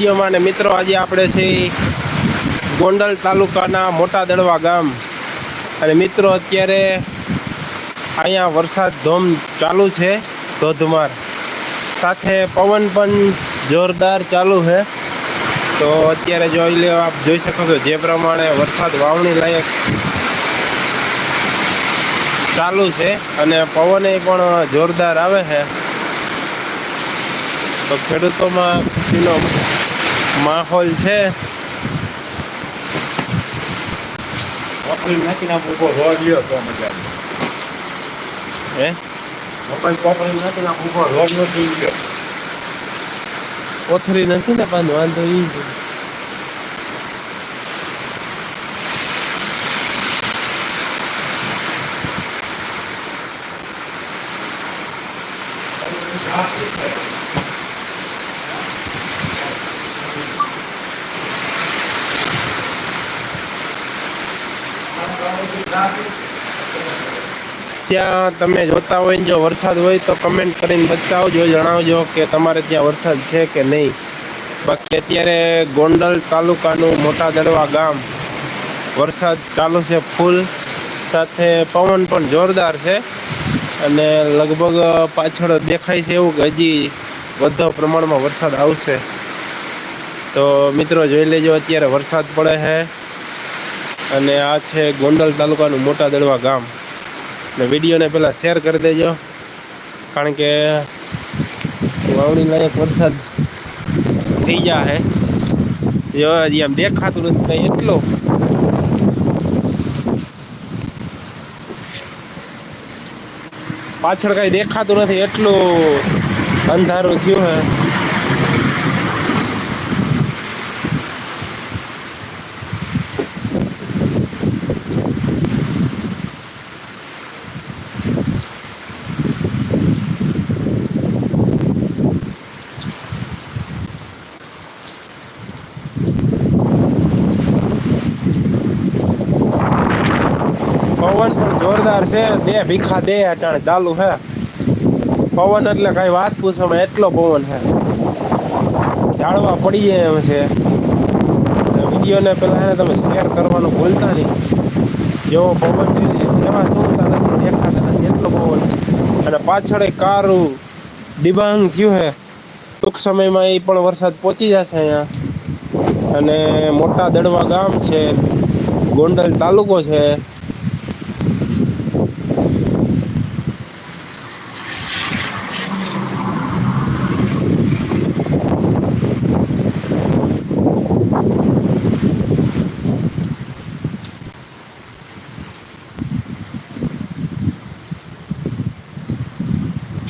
વિડીયોમાં મિત્રો, આજે આપણે છે ગોંડલ તાલુકાના મોટા દડવા ગામ. અને મિત્રો, અત્યારે અહીંયા વરસાદ ધોમ ચાલુ છે ધોધમાર. સાથે પવન પણ જોરદાર ચાલુ છે. તો અત્યારે જોઈ લો આપ જોઈ શકો છો જે પ્રમાણે વરસાદ વાવણી લાયક ચાલુ છે. અને પવન પણ જોરદાર આવે છે. તો ખેડૂતોમાં ખુશીનો માહોલ છે. કોપરી નાખી નાખું ઊભો રોડ લ્યો તો મજા. હે? રોડ નથી ને પણ વાંધો ઈ છે. ત્યાં તમે જોતા હોય જો વરસાદ હોય તો કમેન્ટ કરીને બતાવજો, જણાવજો કે તમારે ત્યાં વરસાદ છે કે નહીં. બાકી અત્યારે ગોંડલ તાલુકાનું મોટા દડવા ગામ, વરસાદ ચાલુ છે ફૂલ. સાથે પવન પણ જોરદાર છે અને લગભગ પાછળ દેખાય છે એવું કે હજી વધુ પ્રમાણમાં વરસાદ આવશે. તો મિત્રો જોઈ લેજો, અત્યારે વરસાદ પડે છે. અને આ છે ગોંડલ તાલુકાનું મોટા દડવા ગામ. અને વિડીયોને પહેલાં શેર કરી દેજો, કારણ કે વાવણી લાયક વરસાદ થઈ ગયા છે. જો હજી આમ દેખાતું નથી કંઈ એટલો. પાછળ કઈ દેખાતું નથી, એટલું અંધારું થયું હે પવન પણ જોરદાર છે. બે ભીખા દે અટાણે ચાલુ છે. પવન એટલે કઈ વાત પૂછવામાં એટલો પવન છે. ઝાડવા પડી જાય એમ છે. વિડીયોને પહેલાં એને તમે શેર કરવાનું ભૂલતા નહીં. જેવો પવન જોઈએ એવા સુનતા નથી, દેખાતા નથી, એટલો પવન અને પાછળ એક કારું ડિબાંગ થયું છે. ટૂંક સમયમાં એ પણ વરસાદ પહોંચી જશે અહીંયા. અને મોટા દડવા ગામ છે. ગોંડલ તાલુકો છે.